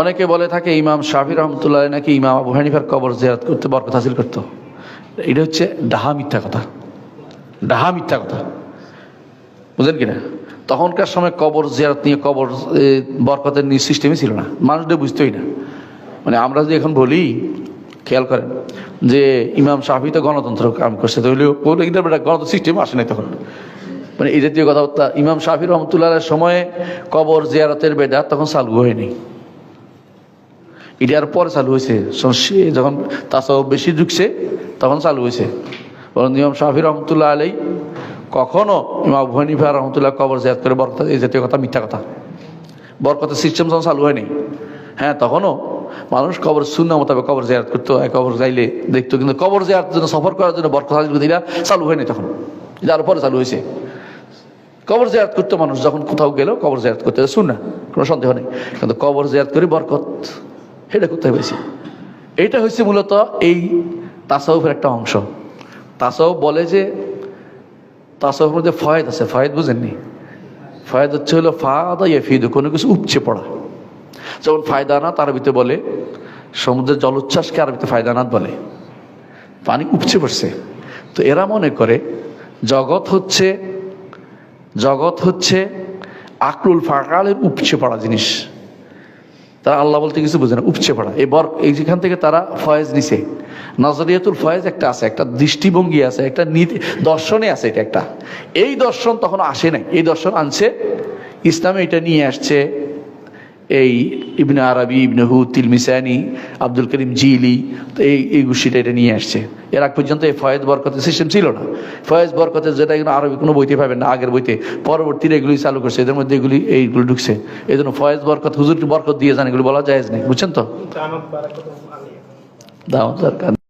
অনেকে বলে থাকে ইমাম শাফি রহমতুল্লাহ নাকি ইমাম আবু হানিফার কবর জিয়ারত করতে বরকত হাসিল করতো। এটা হচ্ছে ডাহা মিথ্যা কথা। ডাহা মিথ্যা কথা। বুঝলেন কিনা? তখনকার সময় কবর জিয়ারত নিয়ে কবর বরকতের নিয়ে সিস্টেমই ছিল না। মানুষদের বুঝতেই না। মানে আমরা যদি এখন বলি, খেয়াল করেন যে ইমাম শাফি তো গণতন্ত্র কাম করছে, তো এটা গণতন্ত্র সিস্টেম আসে নাই তখন। মানে এই জাতীয় কথাবার্তা, ইমাম শাফি রহমতুল্লাহ সময়ে কবর জিয়ারতের বেদা তখন চালু হয়নি। এটার পরে চালু হয়েছে। সে যখন তাসাও বেশি ঢুকছে তখন চালু হয়েছে। বরং ইমাম শাফি রহমতুল্লাহ আলাই কখনো ইমাম হানিফা রহমতুল্লাহ কবর জিয়াত করে বরকত এই জাতীয় কথা মিথ্যা কথা। বরকতের সিস্টেম যখন চালু হয়নি হ্যাঁ তখনও মানুষ কবর শূন্য মোতাবেক কবর জিয়ারত করতো কবর যাইলে দেখতো, কিন্তু কবর জিয়ারতের জন্য, সফর করার জন্য বরকত হাজির এটা চালু হয়নি তখন। যার পরে চালু হয়েছে। কবর জিয়ারত করতো মানুষ, যখন কোথাও গেল কবর জিয়ারত করতে শুন না কোনো সন্দেহ নেই। কিন্তু কবর জিয়ারত করে বরকত। এটা করতে হয়েছে এটা হচ্ছে মূলত এই তাসাউফের একটা অংশ। তাসাউফ বলে যে, তাসাউফের মধ্যে ফয়েদ আছে। ফয়েদ বুঝেননি? ফয়েদ হচ্ছে হলো ফাদা ইয়াফিদু, কোনো কিছু উপচে পড়া। যেমন ফায়দানাত আরবিতে বলে, সমুদ্রের জলোচ্ছ্বাসকে আরবিতে ফায়দানাত বলে। পানি উপচে পড়ছে। তো এরা মনে করে, জগৎ হচ্ছে জগৎ হচ্ছে আকলুল ফাকালের উপচে পড়া জিনিস। তারা আল্লাহ বলতে কিছু বোঝে না, উপচে পড়া। এই বর এই যেখান থেকে তারা ফয়েজ নিছে, নজরিয়াতুল ফয়েজ একটা আছে, একটা দৃষ্টিভঙ্গি আছে, একটা নীতি, দর্শনে আছে এটা একটা। এই দর্শন তখন আসে নাই, এই দর্শন আনছে, ইসলামে এটা নিয়ে আসছে এই ইবনে আরবি, ইবনে হু তিলমিসানি, আব্দুল করিম জিলি, তো এই এই গোষ্ঠীটা এটা নিয়ে আসছে। এর আগ পর্যন্ত এই ফয়েজ বরকতের সিস্টেম ছিল না। ফয়েজ বরকতের যেটা এগুলো আরবি কোনো বইতে পাবেন না, আগের বইতে। পরবর্তীতে এগুলি চালু করছে, এদের মধ্যে এগুলি, এইগুলো ঢুকছে। এই জন্য ফয়েজ বরকত হুজুর বরকত দিয়ে যান এগুলো বলা যায় না। বুঝছেন তো? দাওয়াত দরকার।